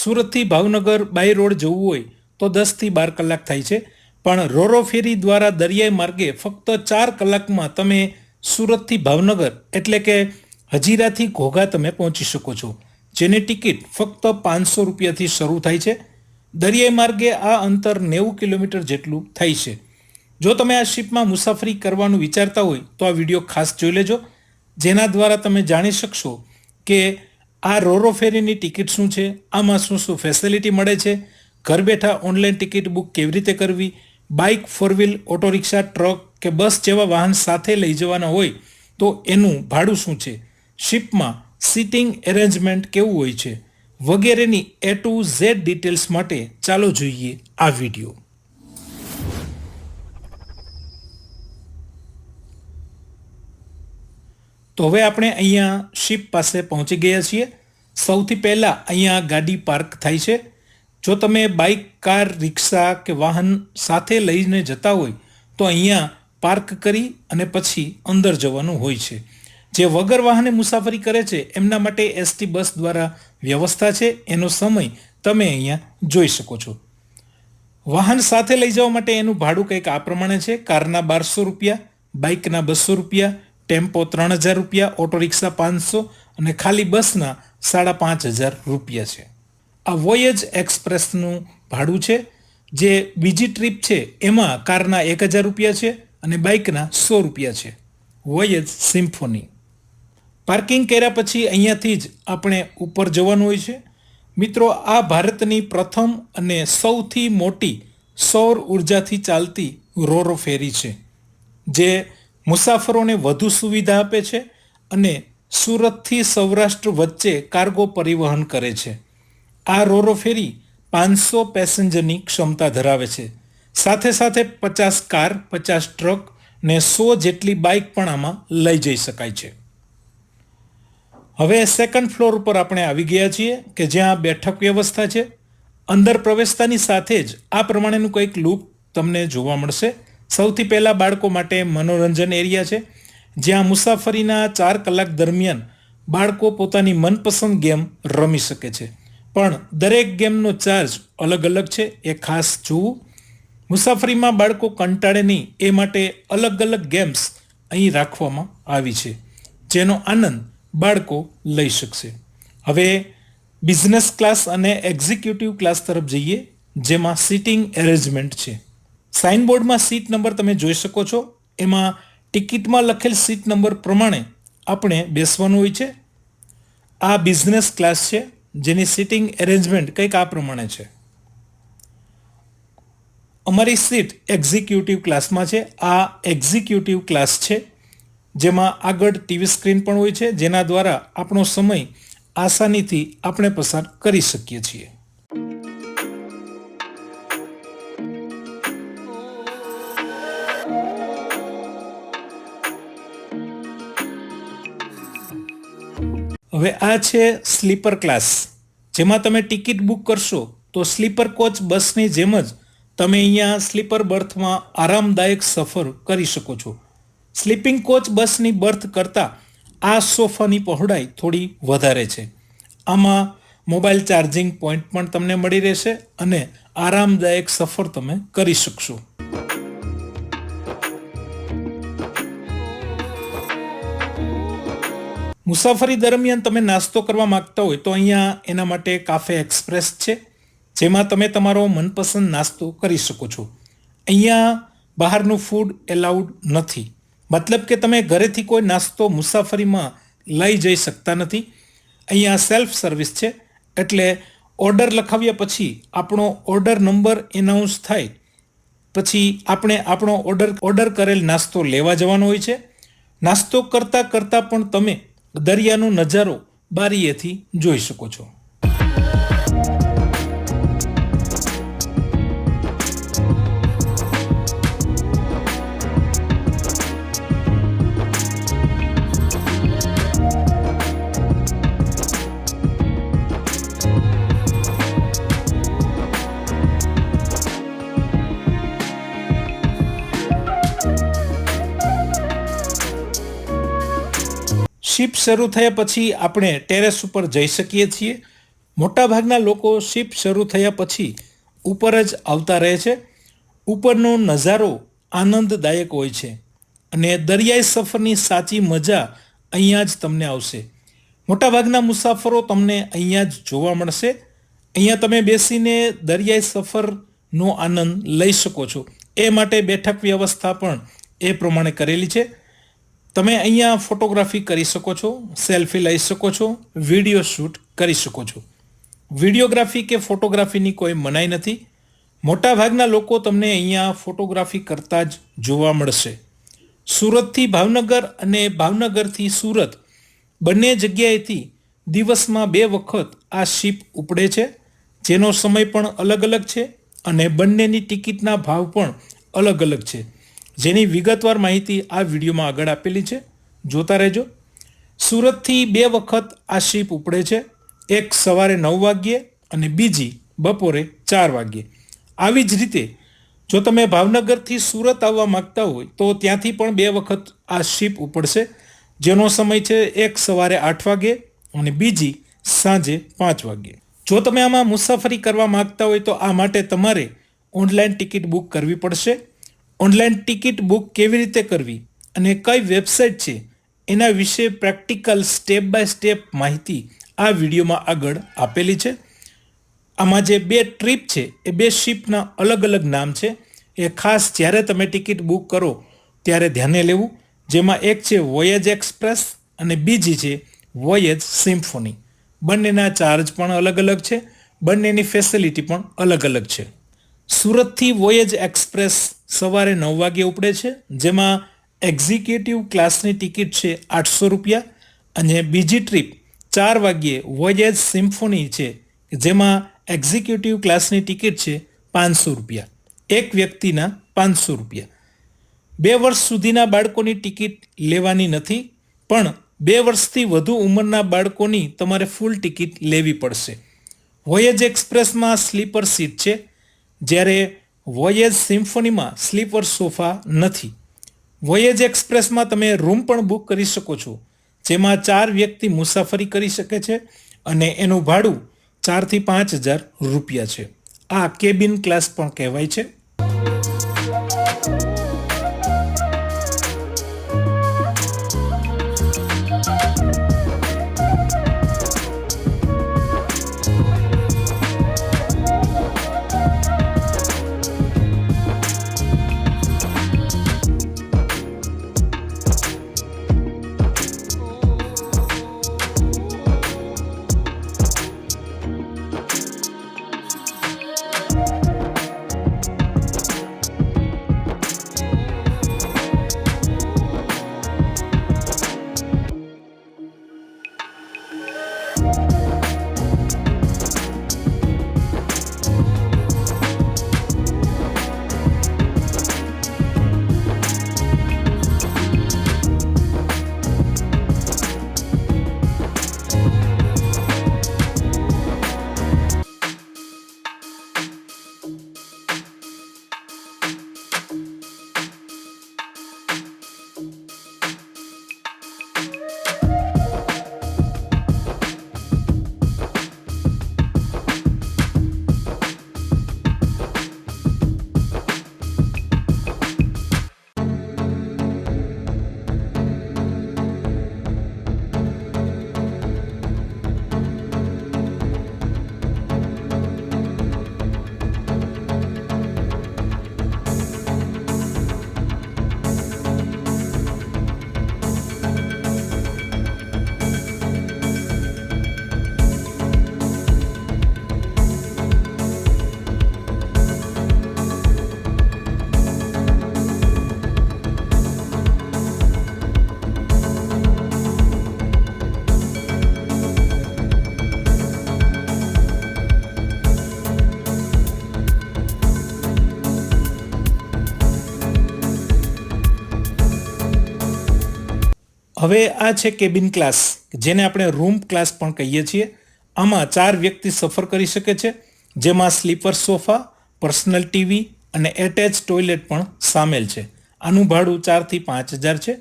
સુરતથી Bhavnagar by road જવું હોય તો દસથી બાર કલાક થાય છે. પણ રોરો ફેરી દ્વારા દરિયાઈ માર્ગે ફક્ત ચાર કલાકમાં તમે સુરતથી ભાવનગર એટલે કે હજીરાથી ઘોઘા તમે પહોંચી શકો છો, જેની ટિકિટ ફક્ત પાંચસો રૂપિયાથી શરૂ થાય છે. દરિયાઈ માર્ગે આ અંતર નેવું કિલોમીટર જેટલું થાય છે. જો તમે આ શિપમાં મુસાફરી કરવાનું વિચારતા હોય તો આ વીડિયો ખાસ જોઈ લેજો, જેના દ્વારા તમે જાણી શકશો કે આ રોરો ફેરીની ટિકિટ શું છે? આમાં શું શું ફેસિલિટી મળે છે? ઘર બેઠા ઓનલાઈન ટિકિટ બુક કેવી રીતે કરવી? Bike four wheel auto rickshaw truck કે બસ જેવા વાહન સાથે લઈ જવાના હોય તો એનું ભાડું શું છે? શિપમાં સિટિંગ એરેન્જમેન્ટ કેવું હોય છે? વગેરેની એ ટુ ઝેડ ડિટેલ્સ માટે ચાલો જોઈએ આ વીડિયો તો હવે આપણે અહીંયા શિપ પાસે પહોંચી ગયા છીએ. સૌથી પહેલાં અહીંયા ગાડી પાર્ક થાય છે. જો તમે બાઇક કાર રિક્ષા કે વાહન સાથે લઈને જતા હોય, તો અહીંયા પાર્ક કરી અને પછી અંદર જવાનું હોય છે. જે વગર વાહને મુસાફરી કરે છે, એમના માટે એસટી બસ દ્વારા વ્યવસ્થા છે. એનો સમય તમે અહીંયા જોઈ શકો છો. વાહન સાથે લઈ જવા માટે એનું ભાડું કંઈક આ પ્રમાણે છે. કારના બારસો રૂપિયા બાઇકના બસો રૂપિયા ટેમ્પો ત્રણ હજાર રૂપિયા, ઓટો રિક્ષા પાંચસો અને ખાલી બસના સાડા પાંચ હજાર રૂપિયા છે. આ વોયેજ એક્સપ્રેસનું ભાડું છે, જે બીજી ટ્રીપ છે, એમાં કારના એક હજાર રૂપિયા છે અને બાઇકના સો રૂપિયા છે. વોયેજ સિમ્ફોની પાર્કિંગ કર્યા પછી અહીંયાથી જ આપણે ઉપર જવાનું હોય છે. મિત્રો, આ ભારતની પ્રથમ અને સૌથી મોટી સૌર ઉર્જાથી ચાલતી રોરો ફેરી છે, જે મુસાફરોને વધુ સુવિધા આપે છે અને સુરતથી સૌરાષ્ટ્ર વચ્ચે કાર્ગો પરિવહન કરે છે. આ રોરો ફેરી પાંચસો પેસેન્જરની ક્ષમતા ધરાવે છે. સાથે સાથે પચાસ કાર, પચાસ ટ્રક ને સો જેટલી બાઇક પણ આમાં લઈ જઈ શકાય છે. હવે સેકન્ડ ફ્લોર ઉપર આપણે આવી ગયા છીએ કે જ્યાં બેઠક વ્યવસ્થા છે. અંદર પ્રવેશતાની સાથે જ આ પ્રમાણેનું કંઈક લૂપ તમને જોવા મળશે. સૌથી પહેલાં બાળકો માટે મનોરંજન એરિયા છે, જ્યાં મુસાફરીના ચાર કલાક દરમિયાન બાળકો પોતાની મનપસંદ ગેમ રમી શકે છે. પણ દરેક ગેમનો ચાર્જ અલગ અલગ છે, એ ખાસ જોવું. મુસાફરીમાં બાળકો કંટાળે નહીં, એ માટે અલગ અલગ ગેમ્સ અહીં રાખવામાં આવી છે, જેનો આનંદ બાળકો લઈ શકશે. હવે બિઝનેસ ક્લાસ અને એક્ઝિક્યુટિવ ક્લાસ તરફ જઈએ, જેમાં સિટિંગ એરેન્જમેન્ટ છે. સાઇનબોર્ડમાં સીટ નંબર તમે જોઈ શકો છો. એમાં ટિકિટમાં લખેલ સીટ નંબર પ્રમાણે આપણે બેસવાનું હોય છે. આ બિઝનેસ ક્લાસ છે, જેની સીટિંગ એરેન્જમેન્ટ કંઈક આ પ્રમાણે છે. અમારી સીટ એક્ઝિક્યુટિવ ક્લાસમાં છે. આ એક્ઝિક્યુટિવ ક્લાસ છે, જેમાં આગળ ટીવી સ્ક્રીન પણ હોય છે, જેના દ્વારા આપણો સમય આસાનીથી આપણે પસાર કરી શકીએ છીએ. હવે આ છે સ્લીપર ક્લાસ. જેમાં તમે ટિકિટ બુક કરશો, તો સ્લીપર કોચ બસની જેમ જ તમે અહીંયા સ્લીપર બર્થમાં આરામદાયક સફર કરી શકો છો. સ્લીપિંગ કોચ બસની બર્થ કરતાં આ સોફાની પહોળાઈ થોડી વધારે છે. આમાં મોબાઈલ ચાર્જિંગ પોઈન્ટ પણ તમને મળી રહેશે અને આરામદાયક સફર તમે કરી શકશો. મુસાફરી દરમિયાન તમે નાસ્તો કરવા માંગતા હોય તો અહીંયા એના માટે કાફે એક્સપ્રેસ છે, જેમાં તમે તમારો મનપસંદ નાસ્તો કરી શકો છો. અહીંયા બહારનું ફૂડ એલાઉડ નથી. મતલબ કે તમે ઘરેથી કોઈ નાસ્તો મુસાફરીમાં લઈ જઈ શકતા નથી. અહીંયા સેલ્ફ સર્વિસ છે, એટલે ઓર્ડર લખાવ્યા પછી આપણો ઓર્ડર નંબર એનાઉન્સ થાય. પછી આપણે આપણો ઓર્ડર ઓર્ડર કરેલ નાસ્તો લેવા જવાનો હોય છે. નાસ્તો કરતાં કરતાં પણ તમે દરિયાનો નજારો બારીએથી જોઈ શકો છો. શિપ શરૂ થયા પછી આપણે ટેરેસ ઉપર જઈ શકીએ છીએ. મોટાભાગના લોકો શિપ શરૂ થયા પછી ઉપર જ આવતા રહે છે. ઉપરનો નજારો આનંદદાયક હોય છે અને દરિયાઈ સફરની સાચી મજા અહીંયા જ તમને આવશે. મોટાભાગના મુસાફરો તમને અહીંયા જ જોવા મળશે. અહીંયા તમે બેસીને દરિયાઈ સફરનો આનંદ લઈ શકો છો. એ માટે બેઠક વ્યવસ્થા પણ એ પ્રમાણે કરેલી છે. તમે અહીંયા ફોટોગ્રાફી કરી શકો છો સેલ્ફી લઈ શકો છો વીડિયો શૂટ કરી શકો છો. વિડીયોગ્રાફી કે ફોટોગ્રાફીની કોઈ મનાઈ નથી. મોટાભાગના લોકો તમને અહીંયા ફોટોગ્રાફી કરતા જ જોવા મળશે. સુરતથી ભાવનગર અને ભાવનગરથી સુરત બંને જગ્યાએથી દિવસમાં બે વખત આ શિપ ઉપડે છે, જેનો સમય પણ અલગ અલગ છે અને બંનેની ટિકિટના ભાવ પણ અલગ અલગ છે. જેની વિગતવાર માહિતી આ વિડીયોમાં આગળ આપેલી છે. જોતા રહેજો. સુરતથી બે વખત આ શિપ ઉપડે છે. એક સવારે નવ વાગ્યે અને બીજી બપોરે ચાર વાગ્યે. આવી જ રીતે જો તમે ભાવનગરથી સુરત આવવા માંગતા હોય, તો ત્યાંથી પણ બે વખત આ શિપ ઉપડશે. જેનો સમય છે એક સવારે આઠ વાગે અને બીજી સાંજે પાંચ વાગ્યે. જો તમે આમાં મુસાફરી કરવા માંગતા હોય, તો આ માટે તમારે ઓનલાઈન ટિકિટ બુક કરવી પડશે. ઓનલાઈન ટિકિટ બુક કેવી રીતે કરવી અને કઈ વેબસાઇટ છે, એના વિશે પ્રેક્ટિકલ સ્ટેપ બાય સ્ટેપ માહિતી આ વિડીયોમાં આગળ આપેલી છે. આમાં જે બે ટ્રીપ છે, એ બે શિપના અલગ અલગ નામ છે. એ ખાસ જ્યારે તમે ટિકિટ બુક કરો, ત્યારે ધ્યાને લેવું. જેમાં એક છે વોયેજ એક્સપ્રેસ અને બીજી છે વોયેજ સિમ્ફોની બંનેના ચાર્જ પણ અલગ અલગ છે, બંનેની ફેસિલિટી પણ અલગ અલગ છે. સુરતથી વોયેજ એક્સપ્રેસ સવારે નવ વાગે ઉપડે છે, જેમાં એક્ઝિક્યુટિવ ક્લાસની ટિકિટ છે આઠસો રૂપિયા અને બીજી ટ્રીપ ચાર વાગ્યે વોયેજ સિમ્ફોની છે, જેમાં એક્ઝિક્યુટિવ ક્લાસની ટિકિટ છે પાંચસો રૂપિયા. એક વ્યક્તિના પાંચસો રૂપિયા. બે વર્ષ સુધીના બાળકોની ટિકિટ લેવાની નથી, પણ બે વર્ષથી વધુ ઉંમરના બાળકોની તમારે ફૂલ ટિકિટ લેવી પડશે. વોયેજ એક્સપ્રેસમાં સ્લીપર સીટ છે, જ્યારે વોયેજ સિમ્ફોનીમાં સ્લીપર સોફા નથી. વોયેજ એક્સપ્રેસમાં તમે રૂમ પણ બુક કરી શકો છો, જેમાં ચાર વ્યક્તિ મુસાફરી કરી શકે છે અને એનું ભાડું ચારથી પાંચ હજાર રૂપિયા છે. આ કેબિન ક્લાસ પણ કહેવાય છે. હવે આ છે કેબિન ક્લાસ જેને આપણે રૂમ ક્લાસ પણ કહીએ છીએ. આમાં ચાર વ્યક્તિ સફર કરી શકે છે, જેમાં સ્લીપર સોફા પર્સનલ ટીવી અને એટેચ ટોયલેટ પણ સામેલ છે. આનું ભાડું ચારથી પાંચ હજાર છે,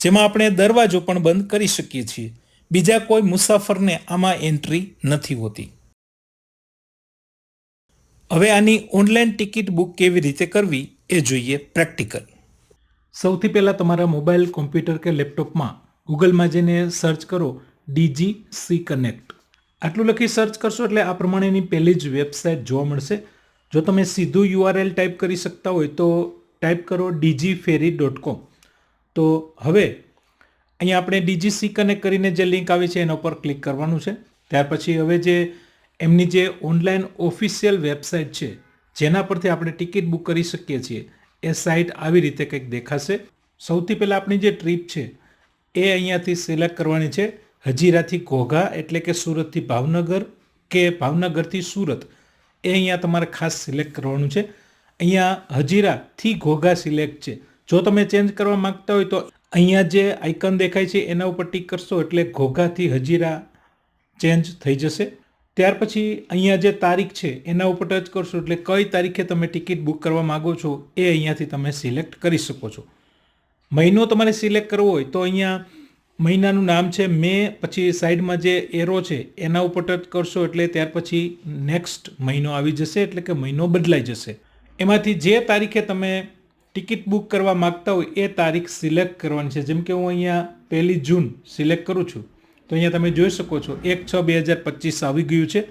જેમાં આપણે દરવાજો પણ બંધ કરી શકીએ છીએ. બીજા કોઈ મુસાફરને આમાં એન્ટ્રી નથી હોતી. હવે આની ઓનલાઈન ટિકિટ બુક કેવી રીતે કરવી એ જોઈએ પ્રેક્ટિકલ સૌથી પહેલાં તમારા મોબાઈલ કોમ્પ્યુટર કે લેપટોપમાં ગૂગલમાં જઈને સર્ચ કરો ડીજી સી કનેક્ટ. આટલું લખી સર્ચ કરશો એટલે આ પ્રમાણેની પહેલી જ વેબસાઇટ જોવા મળશે. જો તમે સીધું યુઆરએલ ટાઈપ કરી શકતા હોય તો ટાઈપ કરો ડીજી ફેરી ડોટ કોમ. તો હવે અહીંયા આપણે ડીજી સી કનેક્ટ કરીને જે લિંક આવી છે એના ઉપર ક્લિક કરવાનું છે. ત્યાર પછી હવે જે એમની જે ઓનલાઈન ઓફિશિયલ વેબસાઇટ છે, જેના પરથી આપણે ટિકિટ બુક કરી શકીએ છીએ, એ સાઇટ આવી રીતે કંઈક દેખાશે. સૌથી પહેલાં આપણી જે ટ્રીપ છે એ અહીંયાથી સિલેક્ટ કરવાની છે હજીરાથી ઘોઘા એટલે કે સુરતથી ભાવનગર કે ભાવનગરથી સુરત. એ અહીંયા તમારે ખાસ સિલેક્ટ કરવાનું છે. અહીંયા હજીરાથી ઘોઘા સિલેક્ટ છે. જો તમે ચેન્જ કરવા માંગતા હોય તો અહીંયા જે આઇકન દેખાય છે એના ઉપર ટીક કરશો એટલે ઘોઘાથી હજીરા ચેન્જ થઈ જશે. ત્યાર પછી અહીંયા જે તારીખ છે એના ઉપર ટચ કરશો એટલે કઈ તારીખે તમે ટિકિટ બુક કરવા માગો છો એ અહીંયાથી તમે સિલેક્ટ કરી શકો છો. મહિનો તમારે સિલેક્ટ કરવો હોય તો અહીંયા મહિનાનું નામ છે મે, પછી સાઈડમાં જે એરો છે, એના ઉપર ટચ કરશો એટલે ત્યાર પછી નેક્સ્ટ મહિનો આવી જશે, એટલે કે મહિનો બદલાઈ જશે. એમાંથી જે તારીખે તમે ટિકિટ બુક કરવા માગતા હોય એ તારીખ સિલેક્ટ કરવાની છે. જેમ કે હું અહીંયા પહેલી જૂન સિલેક્ટ કરું છું, તો અહીંયા તમે જોઈ શકો છો, એક છ બે હજાર પચીસ આવી ગયું છે.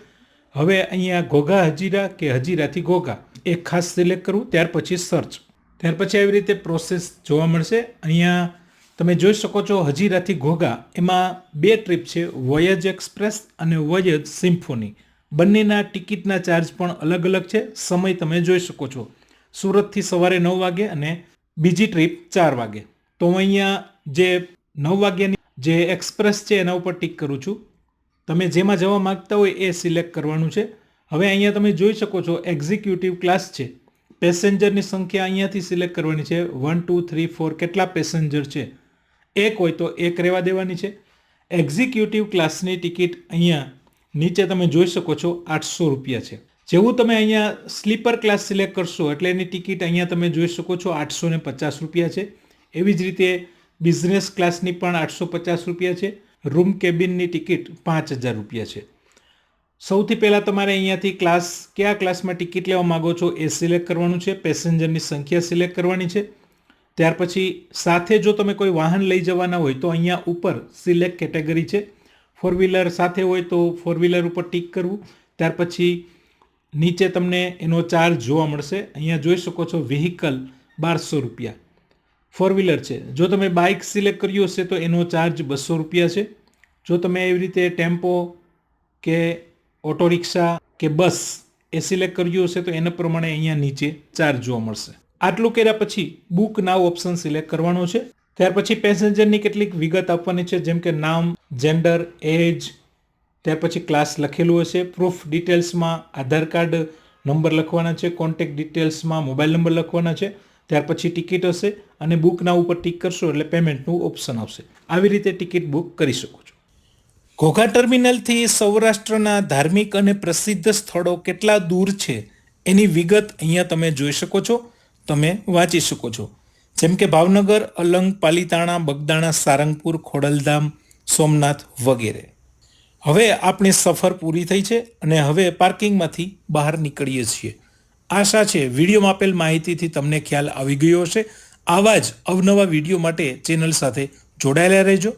હવે અહીંયા ઘોઘા હજીરા કે હજીરાથી ઘોઘા, એ ખાસ સિલેક્ટ કરવું ત્યાર પછી સર્ચ ત્યાર પછી આવી રીતે પ્રોસેસ જોવા મળશે. અહીંયા તમે જોઈ શકો છો હજીરાથી ઘોઘા. એમાં બે ટ્રીપ છે વોયજ એક્સપ્રેસ અને વોયજ સિમ્ફોની બંનેના ટિકિટના ચાર્જ પણ અલગ અલગ છે. સમય તમે જોઈ શકો છો. સુરતથી સવારે નવ વાગે અને બીજી ટ્રીપ ચાર વાગે. તો હું અહીંયા જે નવ વાગ્યાની જે એક્સપ્રેસ છે, એના ઉપર ટીક કરું છું. તમે જેમાં જવા માગતા હોય એ સિલેક્ટ કરવાનું છે. હવે અહીંયા તમે જોઈ શકો છો એક્ઝિક્યુટિવ ક્લાસ છે. પેસેન્જરની સંખ્યા અહીંયાથી સિલેક્ટ કરવાની છે. વન, ટુ, થ્રી, ફોર કેટલા પેસેન્જર છે? એક હોય તો એક રહેવા દેવાની છે. એક્ઝિક્યુટિવ ક્લાસની ટિકિટ અહીંયા નીચે તમે જોઈ શકો છો, આઠસો રૂપિયા છે. જેવું તમે અહીંયા સ્લીપર ક્લાસ સિલેક્ટ કરશો એટલે એની ટિકિટ અહીંયા તમે જોઈ શકો છો, આઠસો ને પચાસ રૂપિયા છે. એવી જ રીતે બિઝનેસ ક્લાસની પણ આઠસો પચાસ રૂપિયા છે. રૂમ કેબિનની ટિકિટ પાંચ હજાર રૂપિયા છે. સૌથી પહેલાં તમારે અહીંયાથી ક્લાસ, કયા ક્લાસમાં ટિકિટ લેવા માગો છો એ સિલેક્ટ કરવાનું છે, પેસેન્જરની સંખ્યા સિલેક્ટ કરવાની છે. ત્યાર પછી સાથે જો તમે કોઈ વાહન લઈ જવાના હોય તો અહીંયા ઉપર સિલેક્ટ કેટેગરી છે. ફોર વ્હીલર સાથે હોય તો ફોર વ્હીલર ઉપર ટિક કરવું. ત્યાર પછી નીચે તમને એનો ચાર્જ જોવા મળશે. અહીંયા જોઈ શકો છો વ્હીકલ બારસો રૂપિયા. ફોર વ્હીલર છે. જો તમે બાઇક સિલેક્ટ કર્યું હશે તો એનો ચાર્જ બસો રૂપિયા છે. જો તમે એવી રીતે ટેમ્પો કે ઓટો રિક્ષા કે બસ એ સિલેક્ટ કર્યું હશે તો એના પ્રમાણે અહીંયા નીચે ચાર્જ જોવા મળશે. આટલું કર્યા પછી બુક નાવ ઓપ્શન સિલેક્ટ કરવાનો છે. ત્યાર પછી પેસેન્જરની કેટલીક વિગત આપવાની છે, જેમ કે નામ, જેન્ડર, એજ, ત્યાર પછી ક્લાસ લખેલું હશે, પ્રૂફ ડિટેલ્સમાં આધાર કાર્ડ નંબર લખવાના છે, કોન્ટેક્ટ ડિટેલ્સમાં મોબાઈલ નંબર લખવાના છે, ત્યાર પછી ટિકિટ હશે અને બુકના ઉપર ટિક કરશો એટલે પેમેન્ટનું ઓપ્શન આવશે. આવી રીતે ટિકિટ બુક કરી શકો છો. ઘોઘા ટર્મિનલથી સૌરાષ્ટ્રના ધાર્મિક અને પ્રસિદ્ધ સ્થળો કેટલા દૂર છે એની વિગત અહીંયા તમે જોઈ શકો છો, તમે વાંચી શકો છો. જેમ કે ભાવનગર, અલંગ, પાલીતાણા, બગદાણા, સારંગપુર, ખોડલધામ, સોમનાથ વગેરે. હવે આપણી સફર પૂરી થઈ છે અને હવે પાર્કિંગમાંથી બહાર નીકળીએ છીએ. આશા છે વિડીયોમાં આપેલ માહિતીથી તમને ખ્યાલ આવી ગયો હશે. આવા જ અવનવા વીડિયો માટે ચેનલ સાથે જોડાયેલા રહેજો.